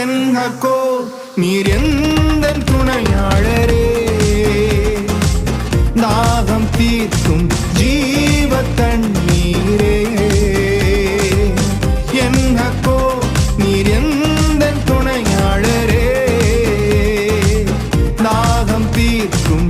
என் ஹக்கோ நீர் எந்த துணையாளரே? தாகம் தீர்க்கும் ஜீவ தண்ணீரே என் ஹக்கோ நீர் எந்த துணையாளரே? தாகம் தீர்க்கும்